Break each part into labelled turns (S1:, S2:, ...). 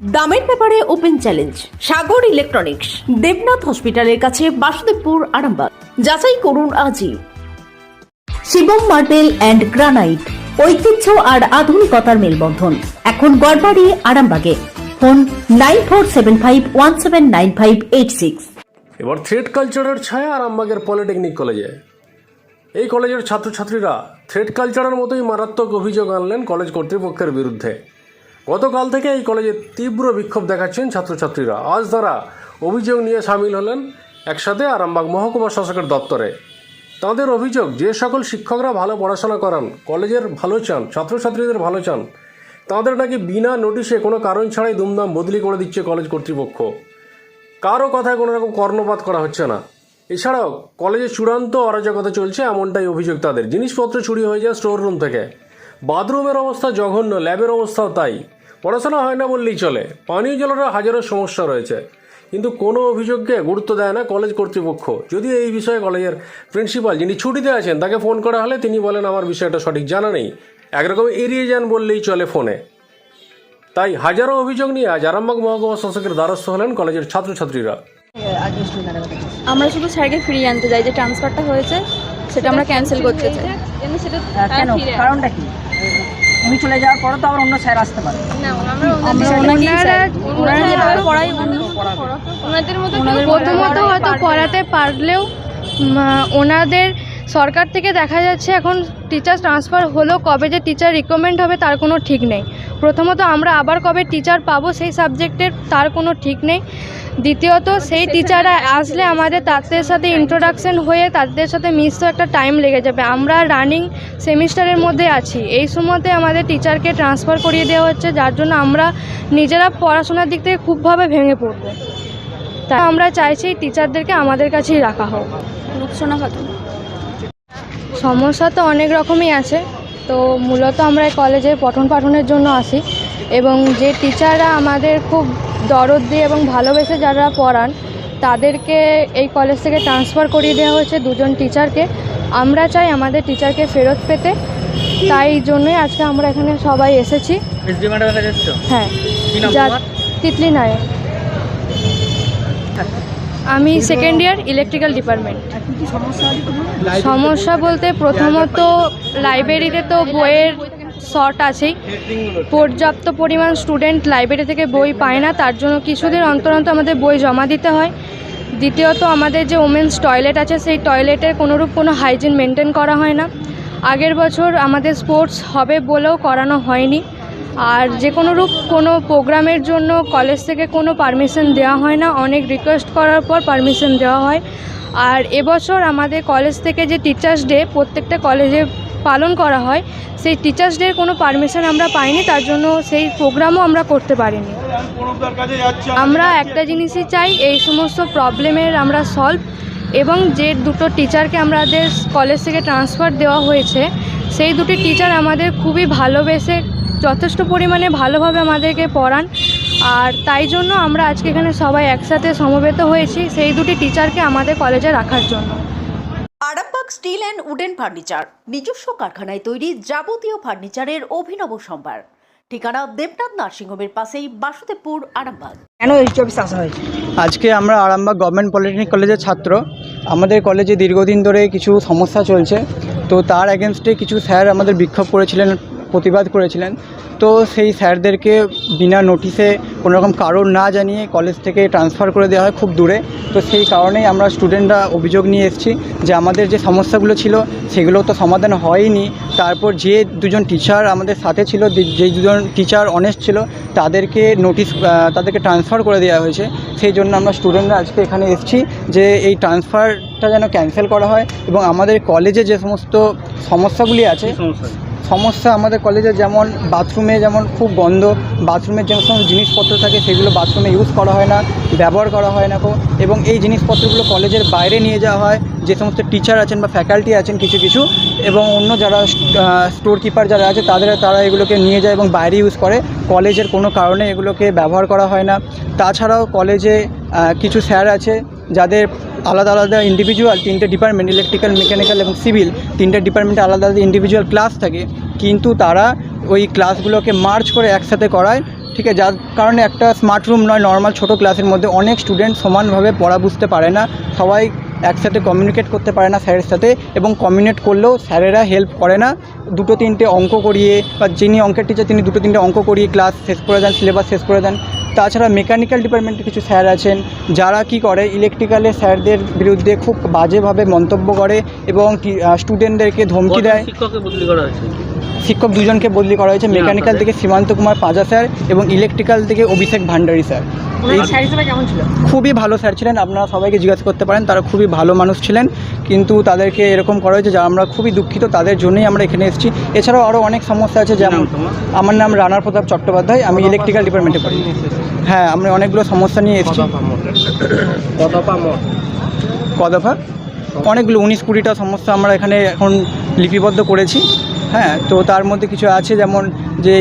S1: দামের ব্যাপারে open challenge, Sagar electronics, Debnath হসপিটালের কাছে বাসুদেবপুর আরামবাগ। যাচাই করুন আজই। শিবম মার্বেল অ্যান্ড গ্রানাইট, ঐতিহ্য আর আধুনিকতার মেলবন্ধন। এখন গড়বাড়ি, আরামবাগে। Phone nine four seven five, one seven nine five eight six.
S2: এবার থ্রেড কালচারের ছায়া আরামবাগের পলিটেকনিক কলেজে এই কলেজের ছাত্রছাত্রীরা থ্রেড কালচারের মতোই মারাত্মক অভিযোগ আনলেন কলেজ কর্তৃপক্ষের বিরুদ্ধে। গতকাল থেকে এই কলেজে তীব্র বিক্ষোভ দেখাচ্ছেন ছাত্রছাত্রীরা। আজ তারা অভিযোগ নিয়ে সামিল হলেন একসাথে আরামবাগ মহকুমা শাসকের দপ্তরে। তাদের অভিযোগ, যে সকল শিক্ষকরা ভালো পড়াশোনা করান, কলেজের ভালো চান, ছাত্রছাত্রীদের ভালো চান, তাদের নাকি বিনা নোটিশে কোনো কারণ ছাড়াই দুমদাম বদলি করে দিচ্ছে কলেজ কর্তৃপক্ষ। কারও কথায় কোনো রকম কর্ণপাত করা হচ্ছে না। এছাড়াও, কলেজে চূড়ান্ত অরাজকতা চলছে এমনটাই অভিযোগ তাদের। জিনিসপত্র চুরি হয়ে যায় স্টোর রুম থেকে। বাথরুমের অবস্থা জঘন্য, ল্যাবের অবস্থাও তাই। পড়াশোনা হয় না বললেই চলে। পানীয় জলেরও হাজারো সমস্যা রয়েছে। কিন্তু কোনো অভিযোগকে গুরুত্ব দেয় না কলেজ কর্তৃপক্ষ। যদি এই বিষয়ে কলেজের প্রিন্সিপাল যিনি ছুটিতে আছেন তাকে ফোন করা হলে তিনি বলেন আমার বিষয়টা সঠিক জানা নেই। একরকম এড়িয়ে যান বললেই চলে ফোনে। তাই হাজারো অভিযোগ নিয়ে আজ আরামবাগ মহকুমা শাসকের দ্বারস্থ হলেন কলেজের ছাত্রছাত্রীরা।
S3: আমরা শুধু স্যারকে ফিরিয়ে আনতে চাই। যে ট্রান্সফারটা হয়েছে সেটা আমরা ক্যান্সেল করতে চাই।
S4: কেন? কারণটা কি? তুমি চলে যাওয়ার পরে তো আবার অন্য স্যার আসতে পারে।
S3: ওনাদের মতো
S5: প্রথমত হয়তো পড়াতে পারলেও ওনাদের সরকার থেকে দেখা যাচ্ছে এখন টিচার ট্রান্সফার হলেও কবে যে টিচার রিকমেন্ড হবে তার কোনো ঠিক নেই। প্রথমত আমরা আবার কবে টিচার পাবো সেই সাবজেক্টের তার কোনো ঠিক নেই। দ্বিতীয়ত সেই টিচাররা আসলে আমাদের তাদের সাথে ইন্ট্রোডাকশন হয়ে তাদের সাথে মিশতে একটা টাইম লেগে যাবে। আমরা রানিং সেমিস্টারের মধ্যে আছি। এই সময়তে আমাদের টিচারকে ট্রান্সফার করিয়ে দেওয়া হচ্ছে যার জন্য আমরা নিজেরা পড়াশোনার দিক থেকে খুবভাবে ভেঙে পড়ব। তাই আমরা চাইছি টিচারদেরকে আমাদের কাছেই রাখা হোক।
S3: রূপসোনা খাতুন
S5: সমস্যা তো অনেক রকমই আছে। তো মূলত আমরা এই কলেজে পঠন পাঠনের জন্য আসি এবং যে টিচাররা আমাদের খুব দরদ দিয়ে এবং ভালোবেসে যারা পড়ান তাদেরকে এই কলেজ থেকে ট্রান্সফার করিয়ে দেওয়া হয়েছে দুজন টিচারকে। আমরা চাই আমাদের টিচারকে ফেরত পেতে। তাই জন্যই আজকে আমরা এখানে সবাই এসেছি। হ্যাঁ? তিতলি নায়ক। আমি সেকেন্ড ইয়ার ইলেকট্রিক্যাল ডিপার্টমেন্ট
S4: সমস্যা
S5: বলতে প্রথমত লাইব্রেরিতে তো বইয়ের শর্ট আছেই। পর্যাপ্ত পরিমাণ স্টুডেন্ট লাইব্রেরি থেকে বই পায় না, তার জন্য কিছুদিন অন্তর অন্তর আমাদের বই জমা দিতে হয়। দ্বিতীয়ত আমাদের যে ওমেন্স টয়লেট আছে, সেই টয়লেটের কোনোরূপ কোনো হাইজিন মেনটেন করা হয় না। আগের বছর আমাদের স্পোর্টস হবে বলেও করানো হয়নি। আর যে কোনো রূপ, কোনো প্রোগ্রামের জন্য কলেজ থেকে কোনো পারমিশন দেওয়া হয় না। অনেক রিকোয়েস্ট করার পর পারমিশন দেওয়া হয়। আর এবছর আমাদের কলেজ থেকে যে টিচার্স ডে প্রত্যেকটা কলেজে পালন করা হয়, সেই টিচার্স ডের কোনো পারমিশন আমরা পাইনি, তার জন্য সেই প্রোগ্রামও আমরা করতে পারিনি। আমরা একটা জিনিসই চাই, এই সমস্ত প্রবলেমের আমরা সলভ এবং যে দুটো টিচারকে আমাদের কলেজ থেকে ট্রান্সফার দেওয়া হয়েছে, সেই দুটি টিচার আমাদের খুবই ভালোবেসে যথেষ্ট পরিমাণে ভালোভাবে আমাদেরকে পড়ান। আর তাই জন্য আমরা আজকে এখানে সবাই একসাথে সমবেত হয়েছি সেই দুটি টিচারকে আমাদের কলেজে রাখার জন্য।
S1: Arambagh steel and wooden furniture নিজস্ব কারখানায় তৈরি যাবতীয় ফার্নিচারের অভিনব সম্ভার। ঠিকানা দেবনাথ নার্সিংহোমের পাশেই বাসুদেবপুর আরামবাগ।
S4: কেন অফিসে আসা হয়েছে?
S6: আজকে আমরা আরামবাগ গভর্নমেন্ট পলিটেকনিক কলেজের ছাত্র। আমাদের কলেজে দীর্ঘদিন ধরে কিছু সমস্যা চলছে। তো তার এগেনস্টে কিছু স্যার আমাদের বিক্ষোভ করেছিলেন প্রতিবাদ করেছিলেন। তো সেই স্যারদেরকে বিনা নোটিশে কোনো রকম কারণ না জানিয়ে কলেজ থেকে ট্রান্সফার করে দেওয়া হয় খুব দূরে। তো সেই কারণেই আমরা স্টুডেন্টরা অভিযোগ নিয়ে এসেছি যে আমাদের যে সমস্যাগুলো ছিল সেগুলো তো সমাধান হয়নি। তারপর যে দুজন টিচার আমাদের সাথে ছিল, যে- দুজন টিচার অনেস্ট ছিল, তাদেরকে নোটিশ তাদেরকে ট্রান্সফার করে দেওয়া হয়েছে। সেই জন্য আমরা স্টুডেন্টরা আজকে এখানে এসেছি যে এই ট্রান্সফারটা যেন ক্যান্সেল করা হয় এবং আমাদের কলেজে যে সমস্ত সমস্যাগুলি আছে সমস্যা আমাদের কলেজে যেমন বাথরুমে যেমন খুব গন্ধ বাথরুমের যে সমস্ত জিনিসপত্র থাকে সেগুলো বাথরুমে ইউজ করা হয় না, ব্যবহার করা হয় না এবং এই জিনিসপত্রগুলো কলেজের বাইরে নিয়ে যাওয়া হয়, যে সমস্ত টিচার আছেন বা ফ্যাকাল্টি আছেন কিছু কিছু এবং অন্য যারা স্টোর কিপার যারা আছে তাদের, তারা এগুলোকে নিয়ে যায় এবং বাইরে ইউজ করে। কলেজের কোনো কারণে এগুলোকে ব্যবহার করা হয় না। তাছাড়াও কলেজে কিছু স্যার আছে যাদের আলাদা আলাদা ইন্ডিভিজুয়াল তিনটে ডিপার্টমেন্ট ইলেকট্রিক্যাল মেকানিক্যাল এবং সিভিল তিনটে ডিপার্টমেন্টে আলাদা আলাদা ইন্ডিভিজুয়াল ক্লাস থাকে। কিন্তু তারা ওই ক্লাসগুলোকে মার্চ করে একসাথে করায়, ঠিক আছে? যার কারণে একটা স্মার্ট রুম নয় নর্মাল ছোট ক্লাসের মধ্যে অনেক স্টুডেন্ট সমানভাবে পড়া বুঝতে পারে না, সবাই একসাথে কমিউনিকেট করতে পারে না স্যারের সাথে এবং কমিউনিকেট করলেও স্যারেরা হেল্প করে না। দুটো তিনটে অঙ্ক করিয়ে বা যিনি অঙ্কের টিচার তিনি দুটো তিনটে অঙ্ক করিয়ে ক্লাস শেষ করে দেন সিলেবাস শেষ করে দেন। তাছাড়া মেকানিক্যাল ডিপার্টমেন্টের কিছু স্যার আছেন যারা কি করে ইলেকট্রিক্যালে স্যারদের বিরুদ্ধে খুব বাজেভাবে মন্তব্য করে এবং স্টুডেন্টদেরকে ধমকি দেয়।
S7: শিক্ষককে বদলি করা হয়েছে?
S6: শিক্ষক দুজনকে বদলি করা হয়েছে মেকানিক্যাল থেকে সীমান্ত কুমার পাজা স্যার এবং ইলেকট্রিক্যাল থেকে অভিষেক ভান্ডারী স্যার। খুবই ভালো স্যার ছিলেন আপনারা সবাইকে জিজ্ঞাসা করতে পারেন তারা খুবই ভালো মানুষ ছিলেন কিন্তু তাদেরকে এরকম করা হয়েছে যা আমরা খুবই দুঃখিত তাদের জন্যই আমরা এখানে এসেছি। এছাড়াও আরও অনেক সমস্যা আছে যেমন আমার নাম রানার প্রতাপ চট্টোপাধ্যায় আমি ইলেকট্রিক্যাল ডিপার্টমেন্টে পড়ি। হ্যাঁ আমরা অনেকগুলো সমস্যা নিয়ে এসেছি। কদফা? অনেকগুলো উনিশ কুড়িটা সমস্যা আমরা এখানে এখন লিপিবদ্ধ করেছি। হ্যাঁ তো তার মধ্যে কিছু আছে যেমন যে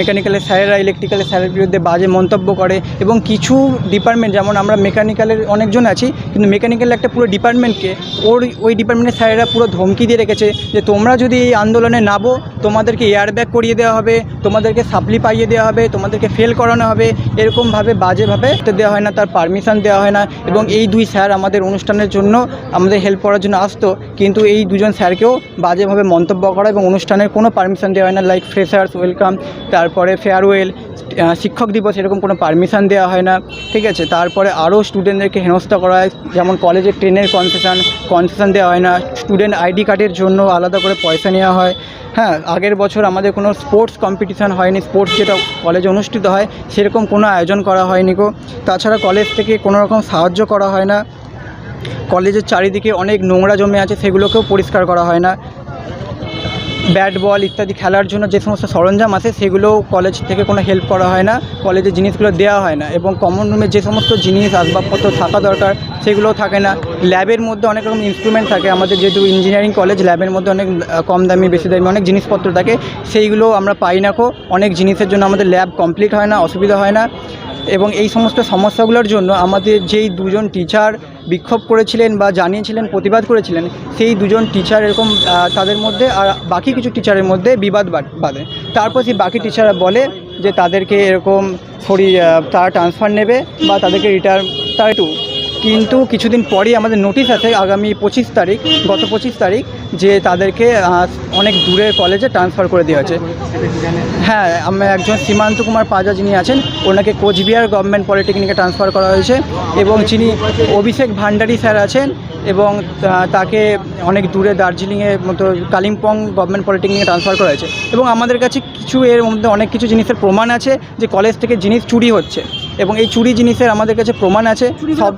S6: মেকানিক্যালের স্যারেরা ইলেকট্রিক্যালের স্যারের বিরুদ্ধে বাজে মন্তব্য করে এবং কিছু ডিপার্টমেন্ট যেমন আমরা মেকানিক্যালের অনেকজন আছি, কিন্তু মেকানিক্যালের একটা পুরো ডিপার্টমেন্টকে ওর, ওই ডিপার্টমেন্টের স্যারেরা পুরো ধমকি দিয়ে রেখেছে যে তোমরা যদি এই আন্দোলনে নাবো তোমাদেরকে এয়ার ব্যাগ করিয়ে দেওয়া হবে, তোমাদেরকে সাপ্লি পাইয়ে দেওয়া হবে, তোমাদেরকে ফেল করানো হবে এরকমভাবে বাজেভাবে দেওয়া হয় না, তার পারমিশন দেওয়া হয় না এবং এই দুই স্যার আমাদের অনুষ্ঠানের জন্য, আমাদের হেল্প করার জন্য আসতো, কিন্তু এই দুজন স্যারকেও বাজেভাবে মন্তব্য করা এবং অনুষ্ঠানের কোনো পারমিশন দেওয়া হয় না লাইক ফ্রেশার্স ওয়েলকাম তারপরে ফেয়ারওয়েল শিক্ষক দিবস, এরকম কোনো পারমিশান দেওয়া হয় না। ঠিক আছে? তারপরে আরও স্টুডেন্টদেরকে হেনস্থা করা হয়। যেমন কলেজে ট্রেনের কনসেশন কনসেশন দেওয়া হয় না। স্টুডেন্ট আইডি কার্ডের জন্য আলাদা করে পয়সা নেওয়া হয়। হ্যাঁ আগের বছর আমাদের কোনো স্পোর্টস কম্পিটিশান হয়নি। স্পোর্টস যেটা কলেজে অনুষ্ঠিত হয়, সেরকম কোনো আয়োজন করা হয়নি গো। তাছাড়া কলেজ থেকে কোনো রকম সাহায্য করা হয় না। কলেজের চারিদিকে অনেক নোংরা জমে আছে, সেগুলোকেও পরিষ্কার করা হয় না। ব্যাট বল ইত্যাদি খেলার জন্য যে সমস্ত সরঞ্জাম আছে সেগুলোও কলেজ থেকে কোনো হেল্প করা হয় না। কলেজে জিনিসগুলো দেওয়া হয় না এবং কমন রুমে যে সমস্ত জিনিস, আসবাবপত্র থাকা দরকার, সেগুলোও থাকে না। ল্যাবের মধ্যে অনেক রকম ইনস্ট্রুমেন্ট থাকে। আমাদের যেহেতু ইঞ্জিনিয়ারিং কলেজ ল্যাবের মধ্যে অনেক কম দামি, বেশি দামি অনেক জিনিসপত্র থাকে। সেইগুলো আমরা পাই না কো। অনেক জিনিসের জন্য আমাদের ল্যাব কমপ্লিট হয় না, অসুবিধা হয় না। এবং এই সমস্ত সমস্যাগুলোর জন্য আমাদের যেই দুজন টিচার বিক্ষোভ করেছিলেন বা জানিয়েছিলেন, প্রতিবাদ করেছিলেন, সেই দুজন টিচার এরকম তাদের মধ্যে আর বাকি কিছু টিচারের মধ্যে বিবাদ বাধ- তারপর সেই বাকি টিচাররা বলে যে তাদেরকে এরকম সরি তারা ট্রান্সফার নেবে বা তাদেরকে রিটায়ার তারা কিন্তু কিছুদিন পরেই আমাদের নোটিশ আছে আগামী পঁচিশ তারিখ, গত পঁচিশ তারিখ যে তাদেরকে অনেক দূরের কলেজে ট্রান্সফার করে দেওয়া হয়েছে। হ্যাঁ আমি একজন সীমান্ত কুমার পাজা যিনি আছেন, ওনাকে কোচবিহার গভর্নমেন্ট পলিটেকনিকে ট্রান্সফার করা হয়েছে এবং যিনি অভিষেক ভান্ডারী স্যার আছেন এবং তাকে অনেক দূরে দার্জিলিংয়ের মতো কালিম্পং গভর্নমেন্ট পলিটেকনিকে ট্রান্সফার করা হয়েছে। এবং আমাদের কাছে কিছু এর মধ্যে অনেক কিছু জিনিসের প্রমাণ আছে যে কলেজ থেকে জিনিস চুরি হচ্ছে। এবং এই চুরি জিনিসের আমাদের কাছে প্রমাণ আছে।
S4: সব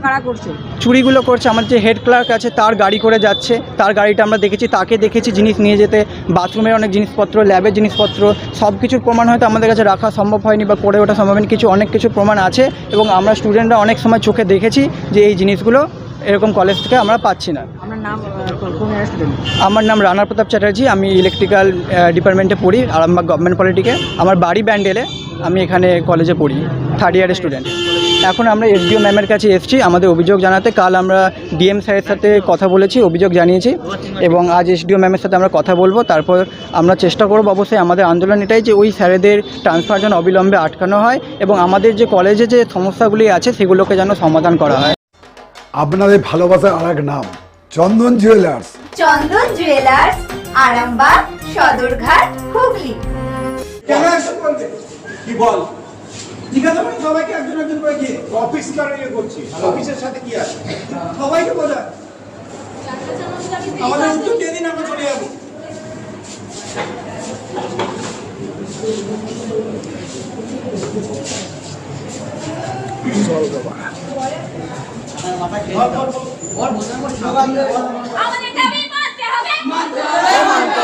S6: চুরিগুলো করছে আমার যে হেড ক্লার্ক আছে তার গাড়ি করে যাচ্ছে। তার গাড়িটা আমরা দেখেছি তাকে দেখেছি জিনিস নিয়ে যেতে। বাথরুমের অনেক জিনিসপত্র ল্যাবের জিনিসপত্র সব কিছুর প্রমাণ হয়তো আমাদের কাছে রাখা সম্ভব হয়নি বা করে ওঠা সম্ভব হয়নি। কিছু অনেক কিছু প্রমাণ আছে এবং আমরা স্টুডেন্টরা অনেক সময় চোখে দেখেছি যে এই জিনিসগুলো এরকম কলেজ থেকে আমরা পাচ্ছি না। আমার নাম রানা প্রতাপ চ্যাটার্জি আমি ইলেকট্রিক্যাল ডিপার্টমেন্টে পড়ি আরামবাগ গভর্নমেন্ট পলিটিকে আমার বাড়ি ব্যান্ডেলে আমি এখানে কলেজে পড়ি থার্ড ইয়ারের স্টুডেন্ট এখন আমরা এসডিও ম্যামের কাছে এসেছি আমাদের অভিযোগ জানাতে। কাল আমরা ডিএম স্যারের সাথে কথা বলেছি অভিযোগ জানিয়েছি এবং আজ এসডিও ম্যামের সাথে আমরা কথা বলব। তারপর আমরা চেষ্টা করব অবশ্যই আমাদের আন্দোলন এটাই যে ওই স্যারেদের ট্রান্সফার যেন অবিলম্বে আটকানো হয় এবং আমাদের যে কলেজে যে সমস্যাগুলি আছে সেগুলোকে যেন সমাধান করা হয়।
S8: আপনাদের ভালোবাসার আর এক নাম চন্দন জুয়েলার্স
S9: চন্দন জুয়েলার্স আরামবাগ সদরঘাট হুগলি।
S10: কি বল? সবাইকে একজন একজন করে কি অফিস কারণে করছি? অফিসের সাথে কি আছে? সবাইকে বোঝা। আমাদের উত্তর দিয়ে দিন আমরা চলে যাব।
S9: আমাদের দাবি মানতে হবে। মানতে হবে।